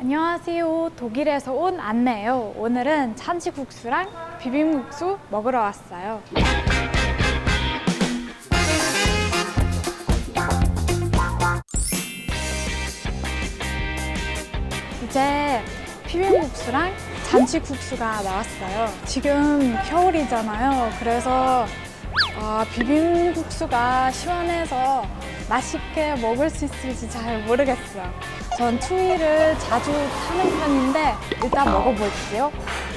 안녕하세요. 독일에서 온 안내예요. 오늘은 참치국수랑 비빔국수 먹으러 왔어요. 이제 비빔국수랑 잔치국수가 나왔어요. 지금 겨울이잖아요. 그래서 어, 비빔국수가 시원해서 맛있게 먹을 수 있을지 잘 모르겠어요. 전 추위를 자주 타는 편인데 일단 먹어볼게요.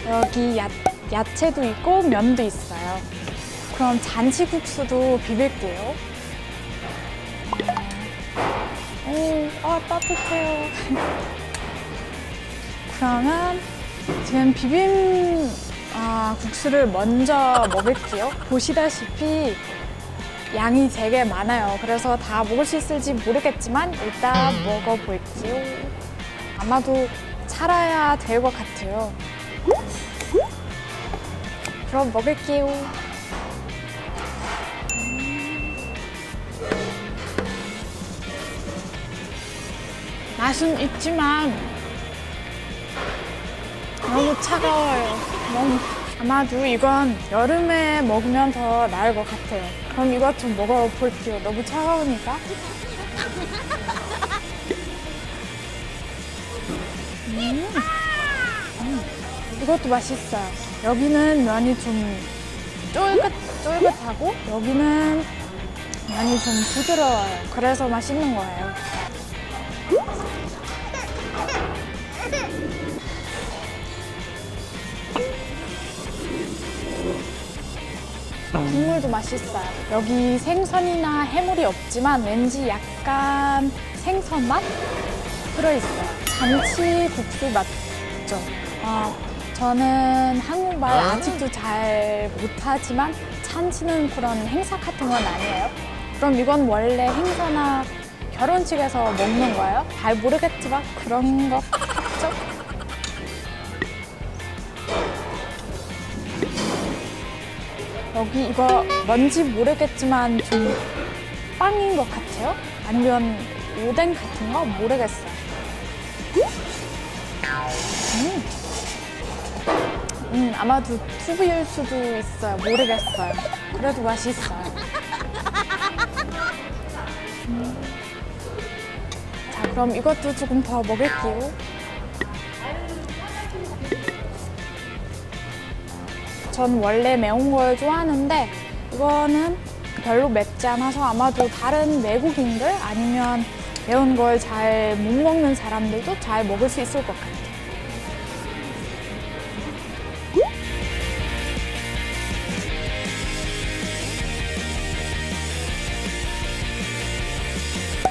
여기 야, 야채도 있고 면도 있어요. 그럼 잔치국수도 비빌게요. 오, 아 따뜻해요. 그러면 지금 비빔 아, 국수를 먼저 먹을게요. 보시다시피 양이 되게 많아요. 그래서 다 먹을 수 있을지 모르겠지만 일단 먹어볼게요. 아마도 살아야 될 것 같아요. 그럼 먹을게요. 맛은 있지만 너무 차가워요. 아마도 이건 여름에 먹으면 더 나을 것 같아요. 그럼 이것 좀 먹어볼게요. 너무 차가우니까. 음. 음, 이것도 맛있어요. 여기는 면이 좀 쫄깃, 쫄깃하고 여기는 면이 좀 부드러워요. 그래서 맛있는 거예요. 국물도 맛있어요. 여기 생선이나 해물이 없지만 왠지 약간 생선 맛 들어있어요. 잔치 국수 맞죠? 어, 저는 한국말 아직도 잘 못하지만 잔치는 그런 행사 같은 건 아니에요. 그럼 이건 원래 행사나 결혼식에서 먹는 거예요? 잘 모르겠지만 그런 거 같죠? 여기 이거 뭔지 모르겠지만 좀 빵인 것 같아요? 아니면 오뎅 같은 거 모르겠어요. 음, 음 아마도 튜브일 수도 있어요. 모르겠어요. 그래도 맛있어요. 음. 자, 그럼 이것도 조금 더 먹을게요. 전 원래 매운 걸 좋아하는데 이거는 별로 맵지 않아서 아마도 다른 외국인들 아니면 매운 걸 잘 못 먹는 사람들도 잘 먹을 수 있을 것 같아요.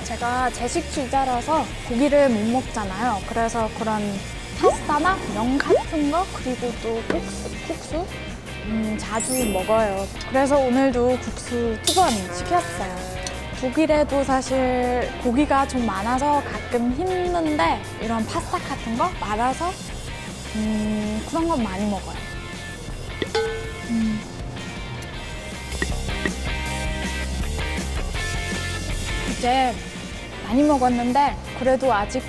제가 제식주의자라서 고기를 못 먹잖아요. 그래서 그런 파스타나 면 같은 거 그리고 또 국수, 국수 음, 자주 먹어요. 그래서 오늘도 국수 두 번 시켰어요. 독일에도 사실 고기가 좀 많아서 가끔 힘든데 이런 파스타 같은 거 많아서 음, 그런 건 많이 먹어요. 음. 이제 많이 먹었는데 그래도 아직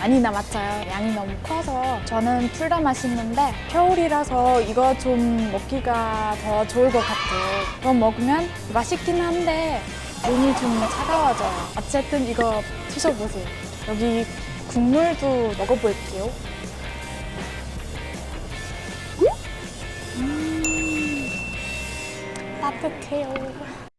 많이 남았어요. 양이 너무 커서 저는 둘 다 맛있는데 겨울이라서 이거 좀 먹기가 더 좋을 것 같아요. 이거 먹으면 맛있긴 한데 몸이 좀 차가워져요. 어쨌든 이거 드셔보세요. 여기 국물도 먹어볼게요. 음, 따뜻해요.